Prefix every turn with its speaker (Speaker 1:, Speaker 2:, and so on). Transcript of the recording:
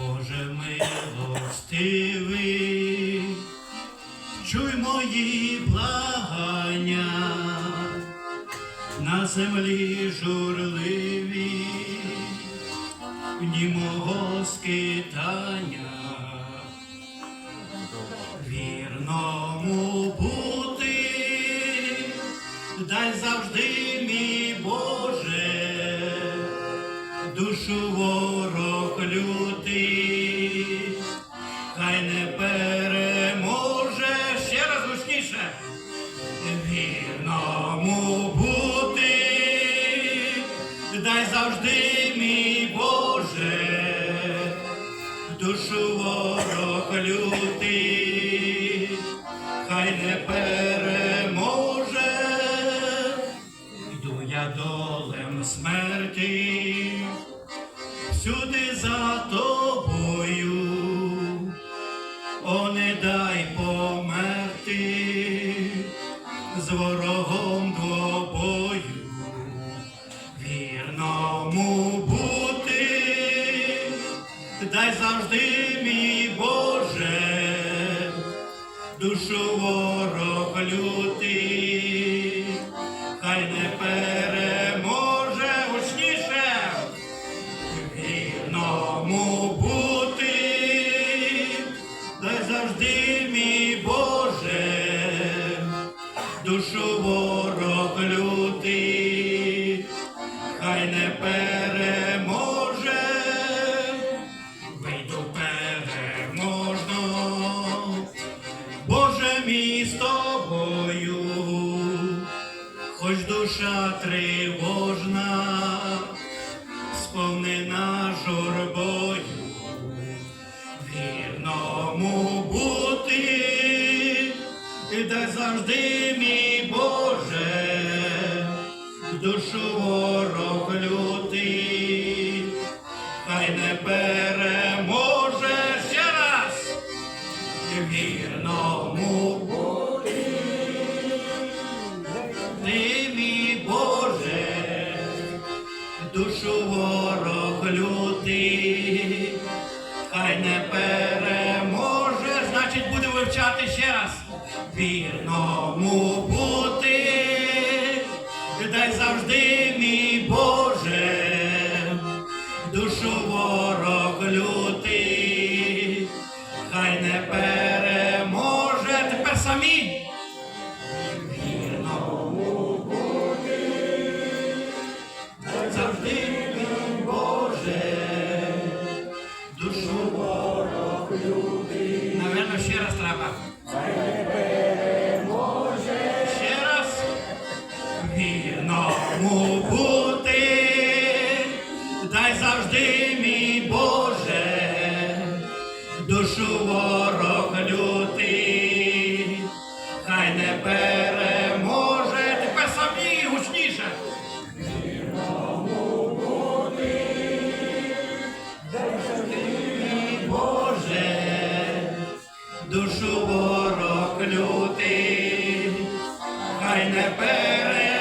Speaker 1: Боже милостивий, чуй мої благання, на землі журливі, німого скитання, вірному бути, дай завжди, мій Боже, душу ворог лютий, хай не переможе ще раз гучніше. Вірному бути, дай завжди, мій Боже, душу ворог лютий, хай не переможе, йду я долем смерті, всюди за тобою, о, не дай померти з ворогом двобою, вірному бути, дай завжди, мій Боже, душу ворог лютий, душу ворог лютий, хай не переможе, вийду переможно, Боже мій з тобою, хоч душа тривожна сповнена журбою, дай завжди, мій Боже, душу ворог лютий, хай не переможе ще раз, вірному бути, ти, мій Боже, душу ворог лютий, хай не переможе, значить будемо вивчати ще. Вірному бути, дай завжди, мій Боже, душу ворог лютий, хай не переможе, тепер самі. Вірному завжди, мій Боже, душу ворог любить. Наверно, ще раз треба. Вірному бути, дай завжди, мій Боже, душу ворог лютий, хай не переможе, тепер самі гучніше. Мій Боже, душу Хай не пере.